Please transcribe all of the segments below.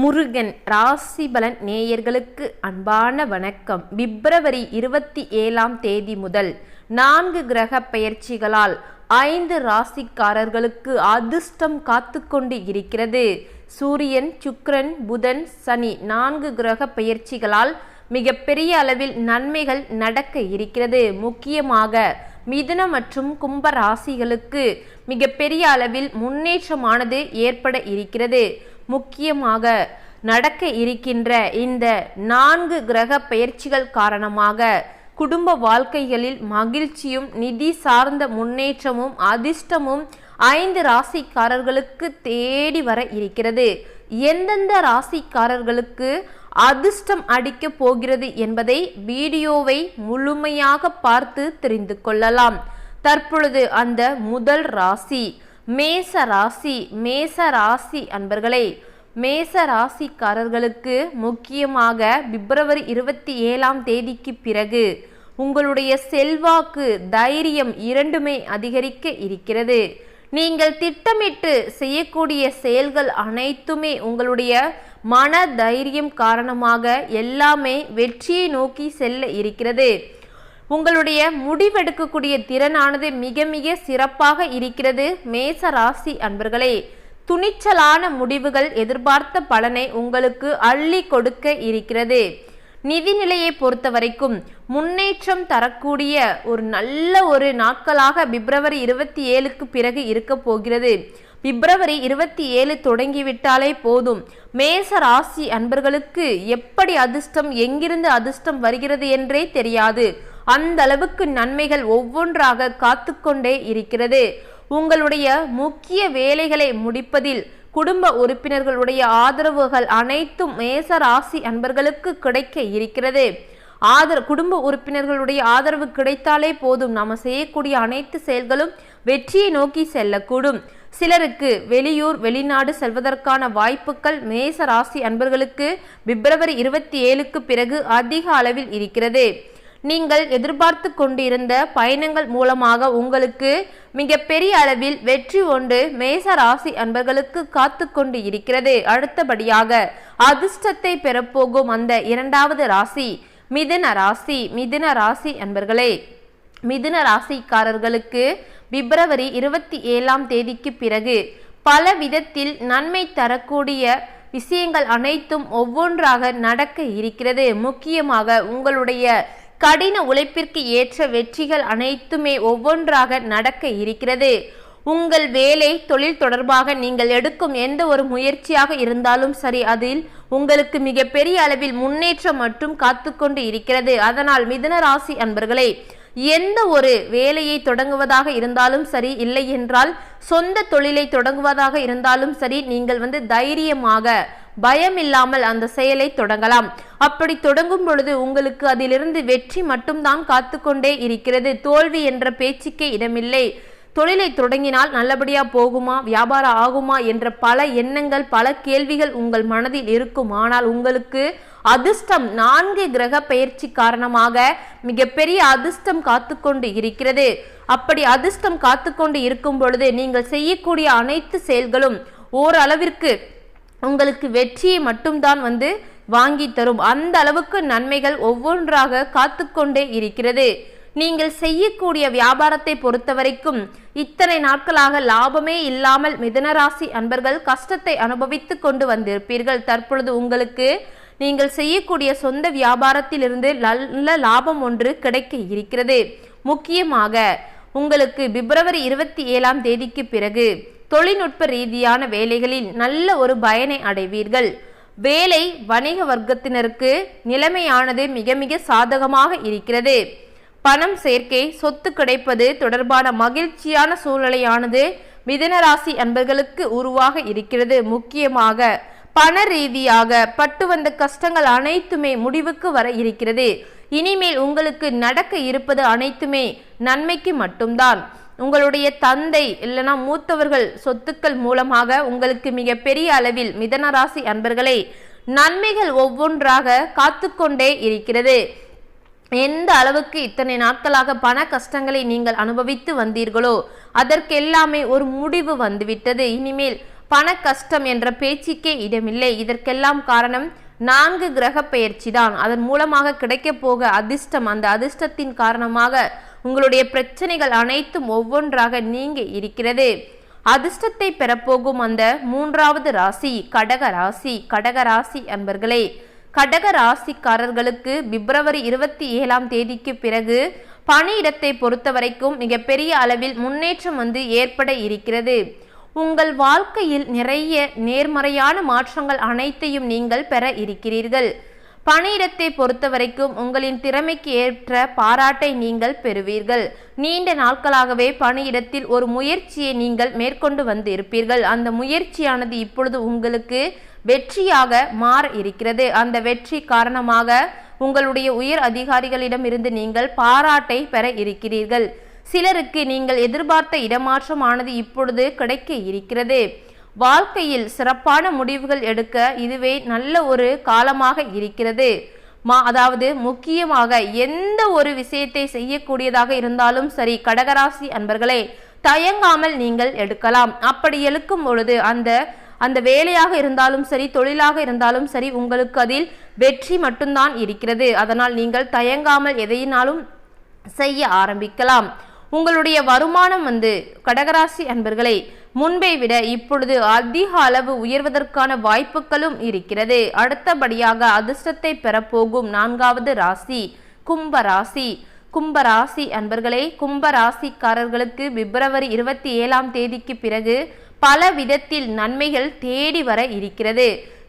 முருகன் ராசிபலன் நேயர்களுக்கு அன்பான வணக்கம். பிப்ரவரி இருபத்தி ஏழாம் தேதி முதல் நான்கு கிரக பெயர்ச்சிகளால் ஐந்து ராசிக்காரர்களுக்கு அதிர்ஷ்டம் காத்து கொண்டு இருக்கிறது. சூரியன் சுக்ரன் புதன் சனி நான்கு கிரக பெயர்ச்சிகளால் மிகப்பெரிய அளவில் நன்மைகள் நடக்க இருக்கிறது. முக்கியமாக மிதுன மற்றும் கும்ப ராசிகளுக்கு மிகப்பெரிய அளவில் முன்னேற்றமானது ஏற்பட இருக்கிறது. முக்கியமாக நடக்க இருக்கின்ற இந்த நான்கு கிரக பயிற்சிகள் காரணமாக குடும்ப வாழ்க்கைகளில் மகிழ்ச்சியும் நிதி சார்ந்த முன்னேற்றமும் அதிர்ஷ்டமும் ஐந்து ராசிக்காரர்களுக்கு தேடி வர இருக்கிறது. எந்தெந்த ராசிக்காரர்களுக்கு அதிர்ஷ்டம் அடிக்க போகிறது என்பதை வீடியோவை முழுமையாக பார்த்து தெரிந்து கொள்ளலாம். தற்பொழுது அந்த முதல் ராசி. மேச ராசி மேச ராசி அன்பர்களே மேச ராசிக்காரர்களுக்கு முக்கியமாக பிப்ரவரி இருபத்தி ஏழாம் தேதிக்கு பிறகு உங்களுடைய செல்வாக்கு தைரியம் இரண்டுமே அதிகரிக்க இருக்கிறது. நீங்கள் திட்டமிட்டு செய்யக்கூடிய செயல்கள் அனைத்துமே உங்களுடைய மன தைரியம் காரணமாக எல்லாமே வெற்றியை நோக்கி செல்ல இருக்கிறது. உங்களுடைய முடிவெடுக்கக்கூடிய திறனானது மிக மிக சிறப்பாக இருக்கிறது. மேச ராசி அன்பர்களே துணிச்சலான முடிவுகள் எதிர்பார்த்த பலனை உங்களுக்கு அள்ளி கொடுக்க இருக்கிறது. நிதிநிலையை பொறுத்த வரைக்கும் முன்னேற்றம் தரக்கூடிய ஒரு நல்ல ஒரு நாட்களாக பிப்ரவரி இருபத்தி ஏழுக்கு பிறகு இருக்க போகிறது. பிப்ரவரி இருபத்தி ஏழு தொடங்கிவிட்டாலே போதும். மேச ராசி அன்பர்களுக்கு எப்படி அதிர்ஷ்டம் எங்கிருந்து அதிர்ஷ்டம் வருகிறது என்றே தெரியாது. அந்த அளவுக்கு நன்மைகள் ஒவ்வொன்றாக காத்துக்கொண்டே இருக்கிறது. உங்களுடைய முக்கிய வேலைகளை முடிப்பதில் குடும்ப உறுப்பினர்களுடைய ஆதரவுகள் அனைத்தும் மேச ராசி அன்பர்களுக்கு கிடைக்க இருக்கிறது. ஆதர குடும்ப உறுப்பினர்களுடைய ஆதரவு கிடைத்தாலே போதும். நாம் செய்யக்கூடிய அனைத்து செயல்களும் வெற்றியை நோக்கி செல்லக்கூடும். சிலருக்கு வெளியூர் வெளிநாடு செல்வதற்கான வாய்ப்புகள் மேச ராசி அன்பர்களுக்கு பிப்ரவரி இருபத்தி ஏழுக்கு பிறகு அதிக அளவில் இருக்கிறது. நீங்கள் எதிர்பார்த்து கொண்டிருந்த பயணங்கள் மூலமாக உங்களுக்கு மிக பெரிய அளவில் வெற்றி ஒன்று மேச ராசி அன்பர்களுக்கு காத்து கொண்டு இருக்கிறது. அடுத்தபடியாக அதிர்ஷ்டத்தை பெறப்போகும் அந்த இரண்டாவது ராசி மிதுன ராசி மிதுன ராசி அன்பர்களே. மிதுன ராசிக்காரர்களுக்கு பிப்ரவரி இருபத்தி ஏழாம் தேதிக்கு பிறகு பல விதத்தில் நன்மை தரக்கூடிய விஷயங்கள் அனைத்தும் ஒவ்வொன்றாக நடக்க இருக்கிறது. முக்கியமாக உங்களுடைய கடின உழைப்பிற்கு ஏற்ற வெற்றிகள் அனைத்துமே ஒவ்வொன்றாக நடக்க இருக்கிறது. உங்கள் வேலை தொழில் தொடர்பாக நீங்கள் எடுக்கும் எந்த ஒரு முயற்சியாக இருந்தாலும் சரி அதில் உங்களுக்கு மிகப்பெரிய அளவில் முன்னேற்றம் மற்றும் காத்துக்கொண்டு இருக்கிறது. அதனால் மிதன ராசி அன்பர்களே எந்த ஒரு வேலையை தொடங்குவதாக இருந்தாலும் சரி இல்லை என்றால் சொந்த தொழிலை தொடங்குவதாக இருந்தாலும் சரி நீங்கள் வந்து தைரியமாக பயம் இல்லாமல் அந்த செயலை தொடங்கலாம். அப்படி தொடங்கும் பொழுது உங்களுக்கு அதிலிருந்து வெற்றி மட்டும்தான் காத்து கொண்டே இருக்கிறது. தோல்வி என்ற பேச்சுக்கே இடமில்லை. தொழிலை தொடங்கினால் நல்லபடியா போகுமா? வியாபாரம் ஆகுமா? என்ற பல எண்ணங்கள் பல கேள்விகள் உங்கள் மனதில் இருக்கும். ஆனால் உங்களுக்கு அதிர்ஷ்டம் நான்கு கிரக பயிற்சி காரணமாக மிகப்பெரிய அதிர்ஷ்டம் காத்து கொண்டு இருக்கிறது. அப்படி அதிர்ஷ்டம் காத்து கொண்டு இருக்கும் பொழுது நீங்கள் செய்யக்கூடிய அனைத்து செயல்களும் ஓரளவிற்கு உங்களுக்கு வெற்றியை மட்டும்தான் வந்து வாங்கி தரும். அந்த அளவுக்கு நன்மைகள் ஒவ்வொன்றாக காத்து கொண்டே இருக்கிறது. நீங்கள் செய்யக்கூடிய வியாபாரத்தை பொறுத்தவரைக்கும் இத்தனை நாட்களாக லாபமே இல்லாமல் மிதனராசி அன்பர்கள் கஷ்டத்தை அனுபவித்து கொண்டு வந்திருப்பீர்கள். தற்பொழுது உங்களுக்கு நீங்கள் செய்யக்கூடிய சொந்த வியாபாரத்திலிருந்து நல்ல லாபம் ஒன்று கிடைக்க இருக்கிறது. முக்கியமாக உங்களுக்கு பிப்ரவரி இருபத்தி ஏழாம் தேதிக்கு பிறகு தொழில்நுட்ப ரீதியான வேலைகளில் நல்ல ஒரு பயனை அடைவீர்கள். வேலை வணிக வர்க்கத்தினருக்கு நிலைமையானது மிக மிக சாதகமாக இருக்கிறது. பணம் சேர்க்கை சொத்து கிடைப்பது தொடர்பான மகிழ்ச்சியான சூழ்நிலையானது மிதனராசி அன்பர்களுக்கு உருவாக இருக்கிறது. முக்கியமாக பண ரீதியாக பட்டு வந்த கஷ்டங்கள் அனைத்துமே முடிவுக்கு வர இருக்கிறது. இனிமேல் உங்களுக்கு நடக்க இருப்பது அனைத்துமே நன்மைக்கு மட்டும்தான். உங்களுடைய தந்தை இல்லைனா மூத்தவர்கள் சொத்துக்கள் மூலமாக உங்களுக்கு மிக பெரிய அளவில் மிதனராசி அன்பர்களை நன்மைகள் ஒவ்வொன்றாக காத்துக்கொண்டே இருக்கிறது. எந்த அளவுக்கு இத்தனை நாட்களாக பண கஷ்டங்களை நீங்கள் அனுபவித்து வந்தீர்களோ அதற்கெல்லாமே ஒரு முடிவு வந்துவிட்டது. இனிமேல் பண கஷ்டம் என்ற பேச்சுக்கே இடமில்லை. இதற்கெல்லாம் காரணம் நான்கு கிரக பெயர்ச்சி தான். அதன் மூலமாக கிடைக்கப் போக அதிர்ஷ்டம். அந்த அதிர்ஷ்டத்தின் காரணமாக உங்களுடைய பிரச்சனைகள் அனைத்தும் ஒவ்வொன்றாக நீங்க இருக்கிறது. அதிர்ஷ்டத்தை பெறப்போகும் அந்த மூன்றாவது ராசி கடக ராசி கடக ராசி அன்பர்களே. கடக ராசிக்காரர்களுக்கு பிப்ரவரி இருபத்தி ஏழாம் தேதிக்கு பிறகு பணியிடத்தை பொறுத்த வரைக்கும் மிகப்பெரிய அளவில் முன்னேற்றம் வந்து ஏற்பட இருக்கிறது. உங்கள் வாழ்க்கையில் நிறைய நேர்மறையான மாற்றங்கள் அனைத்தையும் நீங்கள் பெற இருக்கிறீர்கள். பணியிடத்தை பொறுத்த வரைக்கும் உங்களின் திறமைக்கு ஏற்ற பாராட்டை நீங்கள் பெறுவீர்கள். நீண்ட நாட்களாகவே பணியிடத்தில் ஒரு முயற்சியை நீங்கள் மேற்கொண்டு வந்து இருப்பீர்கள் அந்த முயற்சியானது இப்பொழுது உங்களுக்கு வெற்றியாக மாற இருக்கிறது. அந்த வெற்றி காரணமாக உங்களுடைய உயர் அதிகாரிகளிடமிருந்து நீங்கள் பாராட்டை பெற இருக்கிறீர்கள். சிலருக்கு நீங்கள் எதிர்பார்த்த இடமாற்றமானது இப்பொழுது கிடைக்க இருக்கிறது. வாழ்க்கையில் சிறப்பான முடிவுகள் எடுக்க இதுவே நல்ல ஒரு காலமாக இருக்கிறது. மா அதாவது முக்கியமாக எந்த ஒரு விஷயத்தை செய்யக்கூடியதாக இருந்தாலும் சரி கடகராசி அன்பர்களே தயங்காமல் நீங்கள் எடுக்கலாம். அப்படி எடுக்கும் பொழுது அந்த அந்த வேலையாக இருந்தாலும் சரி தொழிலாக இருந்தாலும் சரி உங்களுக்கு அதில் வெற்றி மட்டும்தான் இருக்கிறது. அதனால் நீங்கள் தயங்காமல் எதையினாலும் செய்ய ஆரம்பிக்கலாம். உங்களுடைய வருமானம் வந்து கடகராசி அன்பர்களை முன்பை விட இப்பொழுது அதிக அளவு உயர்வதற்கான வாய்ப்புகளும் இருக்கிறது. அடுத்தபடியாக அதிர்ஷ்டத்தை பெறப்போகும் நான்காவது ராசி கும்ப ராசி கும்ப ராசி அன்பர்களே கும்ப ராசிக்காரர்களுக்கு பிப்ரவரி இருபத்தி ஏழாம் தேதிக்கு பிறகு பல விதத்தில் நன்மைகள் தேடி வர இருக்கிறது.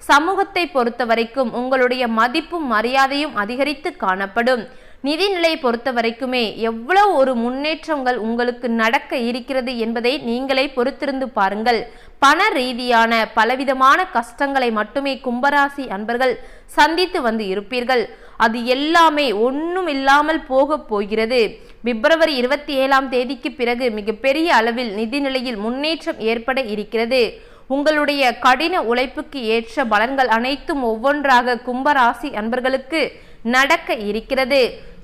சமூகத்தை பொறுத்த வரைக்கும் உங்களுடைய மதிப்பும் மரியாதையும் அதிகரித்து காணப்படும். நிதிநிலை பொறுத்த வரைக்குமே எவ்வளவு ஒரு முன்னேற்றங்கள் உங்களுக்கு நடக்க இருக்கிறது என்பதை நீங்களே பொறுத்திருந்து பாருங்கள். பண ரீதியான பலவிதமான கஷ்டங்களை மட்டுமே கும்பராசி அன்பர்கள் சந்தித்து வந்து இருப்பீர்கள். அது எல்லாமே ஒன்றும் இல்லாமல் போக போகிறது. பிப்ரவரி இருபத்தி ஏழாம் தேதிக்கு பிறகு மிகப்பெரிய அளவில் நிதிநிலையில் முன்னேற்றம் ஏற்பட இருக்கிறது. உங்களுடைய கடின உழைப்புக்கு ஏற்ற பலன்கள் அனைத்தும் ஒவ்வொன்றாக கும்பராசி அன்பர்களுக்கு நடக்க இருக்கிறது.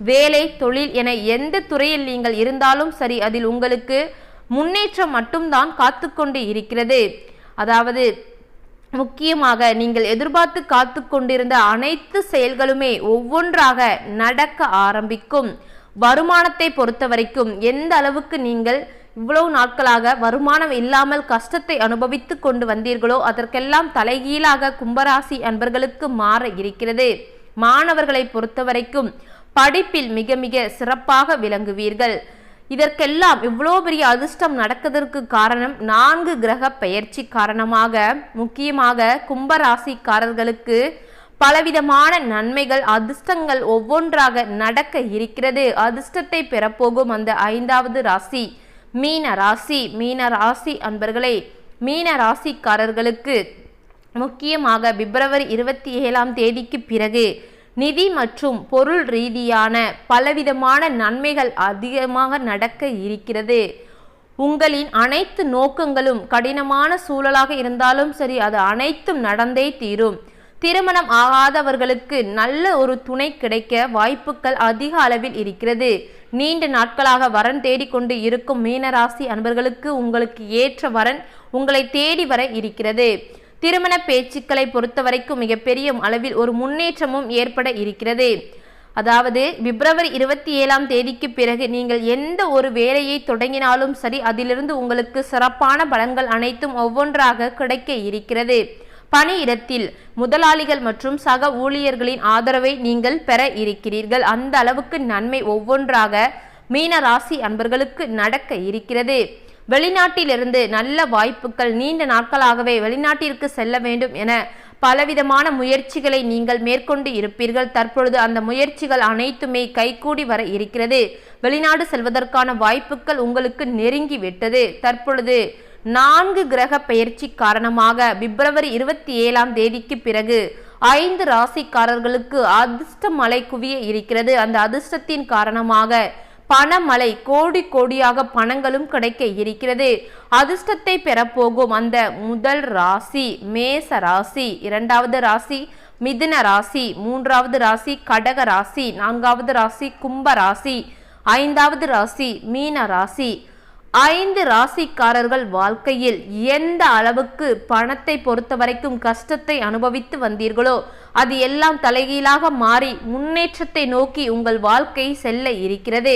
வேலை தொழில் என எந்த துறையில் நீங்கள் இருந்தாலும் சரி அதில் உங்களுக்கு முன்னேற்றம் மட்டும்தான் காத்து கொண்டு இருக்கிறது. அதாவது முக்கியமாக நீங்கள் எதிர்பார்த்து காத்து கொண்டிருந்த அனைத்து செயல்களுமே ஒவ்வொன்றாக நடக்க ஆரம்பிக்கும். வருமானத்தை பொறுத்த வரைக்கும் எந்த அளவுக்கு நீங்கள் இவ்வளவு நாட்களாக வருமானம் இல்லாமல் கஷ்டத்தை அனுபவித்து கொண்டு வந்தீர்களோ அதற்கெல்லாம் தலைகீழாக கும்பராசி அன்பர்களுக்கு மாற இருக்கிறது. மாணவர்களை பொறுத்தவரைக்கும் படிப்பில் மிக மிக சிறப்பாக விளங்குவீர்கள். இதற்கெல்லாம் இவ்வளோ பெரிய அதிர்ஷ்டம் நடக்கிறதுக்கு காரணம் நான்கு கிரக பெயர்ச்சி காரணமாக முக்கியமாக கும்பராசிக்காரர்களுக்கு பலவிதமான நன்மைகள் அதிர்ஷ்டங்கள் ஒவ்வொன்றாக நடக்க இருக்கிறது. அதிர்ஷ்டத்தை பெறப்போகும் அந்த ஐந்தாவது ராசி மீன ராசி. மீன ராசி அன்பர்களே மீன ராசிக்காரர்களுக்கு முக்கியமாக பிப்ரவரி இருபத்தி ஏழாம் தேதிக்கு பிறகு நிதி மற்றும் பொருள் ரீதியான பலவிதமான நன்மைகள் அதிகமாக நடக்க இருக்கிறது. உங்களின் அனைத்து நோக்கங்களும் கடினமான சூழலாக இருந்தாலும் சரி அது அனைத்தும் நடந்தே தீரும். திருமணம் ஆகாதவர்களுக்கு நல்ல ஒரு துணை கிடைக்க வாய்ப்புகள் அதிக அளவில் இருக்கிறது. நீண்ட நாட்களாக வரன் தேடிக்கொண்டு இருக்கும் மீனராசி அன்பர்களுக்கு உங்களுக்கு ஏற்ற வரன் உங்களை தேடி வர இருக்கிறது. திருமண பேச்சுக்களை பொறுத்தவரைக்கும் மிகப்பெரிய அளவில் ஒரு முன்னேற்றமும் ஏற்பட இருக்கிறது. அதாவது பிப்ரவரி இருபத்தி ஏழாம் தேதிக்கு பிறகு நீங்கள் எந்த ஒரு வேலையை தொடங்கினாலும் சரி அதிலிருந்து உங்களுக்கு சிறப்பான பலன்கள் அனைத்தும் ஒவ்வொன்றாக கிடைக்க இருக்கிறது. பணியிடத்தில் முதலாளிகள் மற்றும் சக ஊழியர்களின் ஆதரவை நீங்கள் பெற இருக்கிறீர்கள். அந்த அளவுக்கு நன்மை ஒவ்வொன்றாக மீன ராசி அன்பர்களுக்கு நடக்க இருக்கிறது. வெளிநாட்டிலிருந்து நல்ல வாய்ப்புகள் நீண்ட நாட்களாகவே வெளிநாட்டிற்கு செல்ல வேண்டும் என பலவிதமான முயற்சிகளை நீங்கள் மேற்கொண்டு இருப்பீர்கள். தற்பொழுது அந்த முயற்சிகள் அனைத்துமே கைகூடி வர இருக்கிறது. வெளிநாடு செல்வதற்கான வாய்ப்புகள் உங்களுக்கு நெருங்கி விட்டது. தற்பொழுது நான்கு கிரக பெயர்ச்சி காரணமாக பிப்ரவரி இருபத்தி ஏழாம் தேதிக்கு பிறகு ஐந்து ராசிக்காரர்களுக்கு அதிர்ஷ்ட மழை குவிய இருக்கிறது. அந்த அதிர்ஷ்டத்தின் காரணமாக பணமழை கோடி கோடியாக பணங்களும் கிடைக்க இருக்கிறது. அதிர்ஷ்டத்தை பெறப்போகும் அந்த முதல் ராசி மேச ராசி இரண்டாவது ராசி மிதுன ராசி மூன்றாவது ராசி கடக ராசி நான்காவது ராசி கும்ப ராசி ஐந்தாவது ராசி மீன ராசி. ஐந்து ராசிக்காரர்கள் வாழ்க்கையில் எந்த அளவுக்கு பணத்தை பொறுத்த வரைக்கும் கஷ்டத்தை அனுபவித்து வந்தீர்களோ அது எல்லாம் தலைகீழாக மாறி முன்னேற்றத்தை நோக்கி உங்கள் வாழ்க்கை செல்ல இருக்கிறது.